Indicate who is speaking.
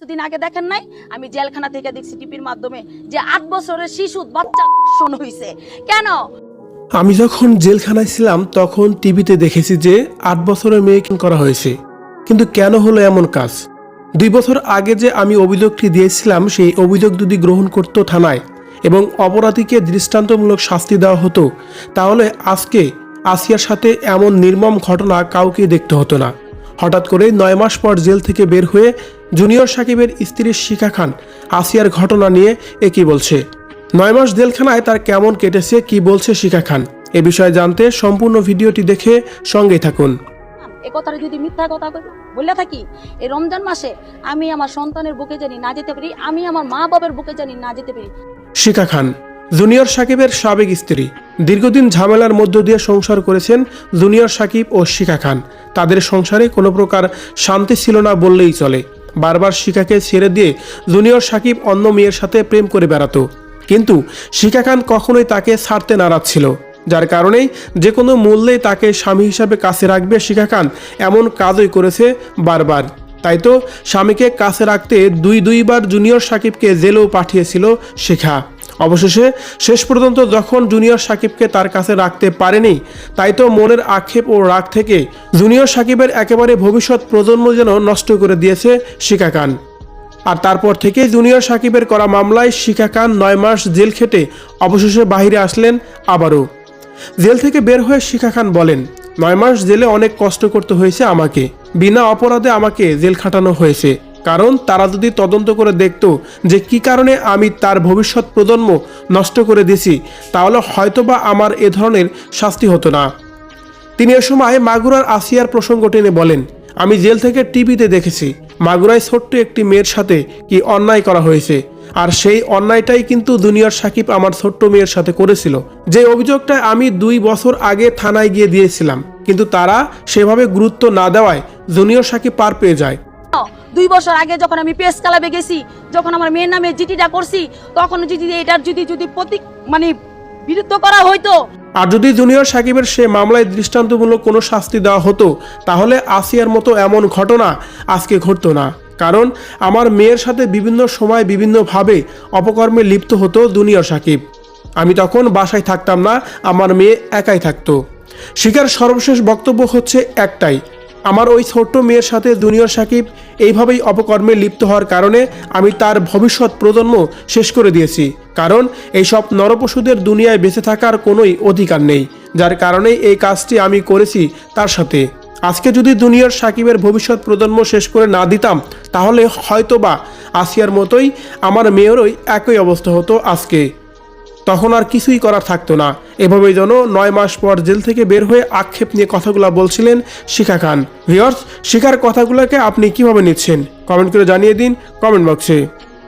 Speaker 1: কিছুদিন আগে দেখেন নাই? আমি জেলখানা থেকে দেখছি টিপির মাধ্যমে যে আট বছরের শিশু বাচ্চা শোন হইছে। কেন?
Speaker 2: আমি যখন জেলখানায় ছিলাম, তখন টিভিতে দেখেছি যে আট বছরের মেয়েকে করা হয়েছে। কিন্তু কেন হলো এমন কাজ? দুই বছর আগে যে আমি অভিযোগটি দিয়েছিলাম, সেই অভিযোগ যদি গ্রহণ করতো থানায় এবং অপরাধীকে দৃষ্টান্তমূলক শাস্তি দেওয়া হতো, তাহলে আজকে আসিয়ার সাথে এমন নির্মম ঘটনা কাউকে দেখতে হতো না। হঠাৎ করে নয় মাস পর জেল থেকে বের হয়ে জুনিয়র সাকিবের স্ত্রী শিখা খান আসিয়ার ঘটনা নিয়ে একই বলছে? নয় মাস জেলখানায় তার কেমন কেটেছে কি বলছে শিখা খান? এ বিষয়ে জানতে সম্পূর্ণ ভিডিওটি দেখে সঙ্গেই থাকুন।
Speaker 1: এ কথাটা যদি মিথ্যা কথা বলে থাকি এই রমজান মাসে আমি আমার সন্তানের বুকে জানি না যেতে পারি আমি আমার মা বাবার বুকে জানি না যেতে পারি।
Speaker 2: শিখা খান জুনিয়র সাকিবের সাবেক স্ত্রী। দীর্ঘদিন ঝামেলার মধ্য দিয়ে সংসার করেছেন জুনিয়র সাকিব ও শিখা খান। তাদের সংসারে কোনো প্রকার শান্তি ছিল না বললেই চলে। বারবার শিখাকে ছেড়ে দিয়ে জুনিয়র সাকিব অন্য মেয়ের সাথে প্রেম করে বেড়াতো। কিন্তু শিখা খান কখনোই তাকে ছাড়তে নারাজ ছিল, যার কারণেই যে কোনো মূল্যেই তাকে স্বামী হিসাবে কাছে রাখবে শিখা খান এমন কাজই করেছে বারবার। তাই তো স্বামীকে কাছে রাখতে দুই দুইবার জুনিয়র সাকিবকে জেলেও পাঠিয়েছিল শিখা। অবশেষে শেষ পর্যন্ত যখন জুনিয়র সাকিবকে তার কাছে রাখতে পারেনি, তাই তো মনের আক্ষেপ ও রাগ থেকে জুনিয়র সাকিবের একেবারে ভবিষ্যৎ প্রজন্ম যেন নষ্ট করে দিয়েছে শিখা খান। আর তারপর থেকে জুনিয়র সাকিবের করা মামলায় শিখা খান নয় মাস জেল খেটে অবশেষে বাহিরে আসলেন আবারও। জেল থেকে বের হয়ে শিখা খান বলেন, নয় মাস জেলে অনেক কষ্ট করতে হয়েছে আমাকে। বিনা অপরাধে আমাকে জেল খাটানো হয়েছে। কারণ তারা যদি তদন্ত করে দেখত যে কি কারণে আমি তার ভবিষ্যৎ প্রজন্ম নষ্ট করে দিছি তাহলে হয়তোবা আমার এ ধরনের শাস্তি হতো না। তিনি এ সময় মাগুরার আসিয়ার প্রসঙ্গ টেনে বলেন, আমি জেল থেকে টিভিতে দেখেছি, মাগুরায় ছোট্ট একটি মেয়ের সাথে কি অন্যায় করা হয়েছে, আর সেই অন্যায়টাই কিন্তু দুনিয়ার সাকিব আমার ছোট্ট মেয়ের সাথে করেছিল। যে অভিযোগটা আমি দুই বছর আগে থানায় গিয়ে দিয়েছিলাম, কিন্তু তারা সেভাবে গুরুত্ব না দেওয়ায় জুনিয়র সাকিব পার পেয়ে যায়।
Speaker 1: দুই বছর আগে যখন আমি পেস ক্লাবে গেছি, যখন আমার মেয়ের নামে জিটিটা করছি, তখন যদি এটার যদি যদি প্রতীক মানে বিরুদ্ধ করা হইতো।
Speaker 2: আর যদি জুনিয়র সাকিবের সে মামলায় দৃষ্টান্তমূলক কোনো শাস্তি দেওয়া হতো, তাহলে আসিয়ার মতো এমন ঘটনা আজকে ঘটতো না। কারণ আমার মেয়ের সাথে বিভিন্ন সময় বিভিন্নভাবে অপকর্মে লিপ্ত হতো জুনিয়র সাকিব। আমি তখন বাসায় থাকতাম না, আমার মেয়ে একাই থাকতো। শিকার সর্বশেষ বক্তব্য হচ্ছে একটাই আমার ওই ছোট্ট মেয়ের সাথে জুনিয়র সাকিব এইভাবেই অপকর্মে লিপ্ত হওয়ার কারণে আমি তার ভবিষ্যৎ প্রজন্ম শেষ করে দিয়েছি। কারণ এইসব নরপশুদের দুনিয়ায় বেঁচে থাকার কোনোই অধিকার নেই, যার কারণেই এই কাজটি আমি করেছি তার সাথে। আজকে যদি দুনিয়ার সাকিবের ভবিষ্যৎ প্রজন্ম শেষ করে না দিতাম, তাহলে হয়তোবা আসিয়ার মতোই আমার মেয়েরই একই অবস্থা হতো আজকে। তখন আর কিছুই করার থাকতো না। এভাবেই যেন নয় মাস পর জেল থেকে বের হয়ে আক্ষেপ নিয়ে কথাগুলো বলছিলেন শিখা খান। ভিওর্স শিখার কথাগুলোকে আপনি কীভাবে নিচ্ছেন? কমেন্ট করে জানিয়ে দিন কমেন্ট বক্সে।